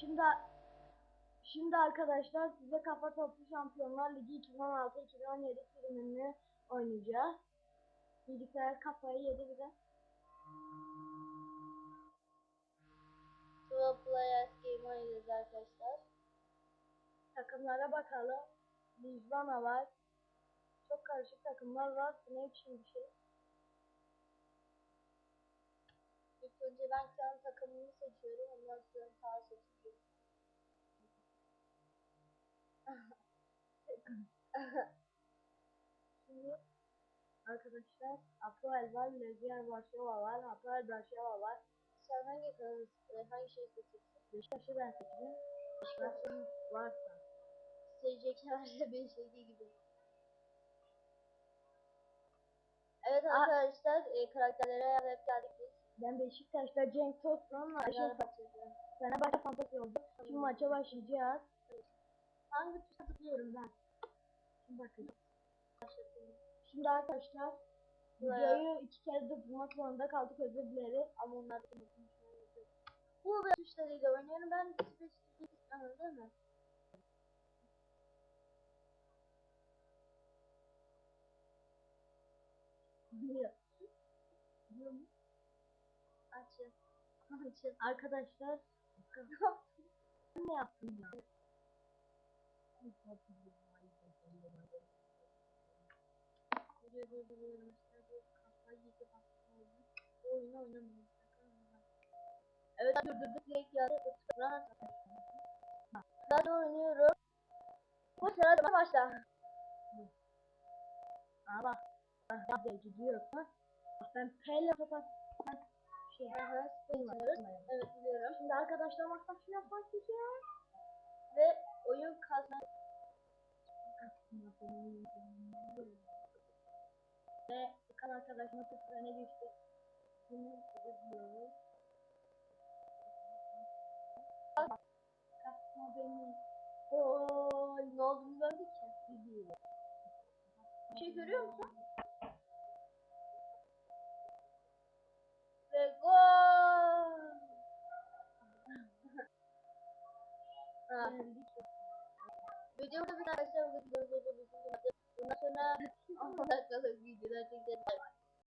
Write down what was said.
Şimdi Şimdi arkadaşlar size Kafa Toplu Şampiyonlar Ligi 2016-2017 sürümünü oynayacağız. Bilgisayar kafayı yedi bir de. Pro Players Game oynayacağız arkadaşlar. Takımlara bakalım. Lisbona var. Çok karışık takımlar var. Bu ne biçim bir şey? İlk önce ben kendi takımımı seçiyorum. Ondan sonra sağ seçiyorum. Şimdi arkadaşlar Apoel var, Legia Varşova var, Apoel Varşova var. Sen hangi kanal, e, hangi şeyi seçeceksin? Beşiktaş'ı ben seçtim. Beşiktaş'ın varsa. Şey değil gibi. Evet arkadaşlar e, karakterlere hep geldik biz. Ben Beşiktaş'ta Cenk Tosun'la Fenerbahçe'de. Fenerbahçe fantezi oldu. Şimdi maça başlayacağız. Hangi tuşa tıklıyorum ben? Şimdi bakın. Şimdi arkadaşlar videoyu iki kere durdurmak zorunda kaldık özür dileriz. Ama onlar da. Bu böyle tuşlarıyla oynuyorum. Ben spesifik anladın değil mi? Açın. Açın. Arkadaşlar ne yaptın ya? Video durduruyorum işte bu kafa yedi baktım. Bu oyunu oynamıyorum. Evet durdurduk direkt yarı tıklan Ben oynuyorum. Bu sırada başla. Aa bak. Bak ben topa ben şey Aha, oynuyoruz. Evet biliyorum. Şimdi arkadaşlar maç başlıyor başlayacağız. Ve oyun kazan. Ve Okan arkadaşıma öne düştü. Bunu izliyoruz. Kasma beni. Oy ne olduğunu gördük ki. Bir şey görüyor musun? Ha, videoda bir arkadaşlar bu videoda bizim Bundan sonra 10 dakikalık videolar çekeceğiz.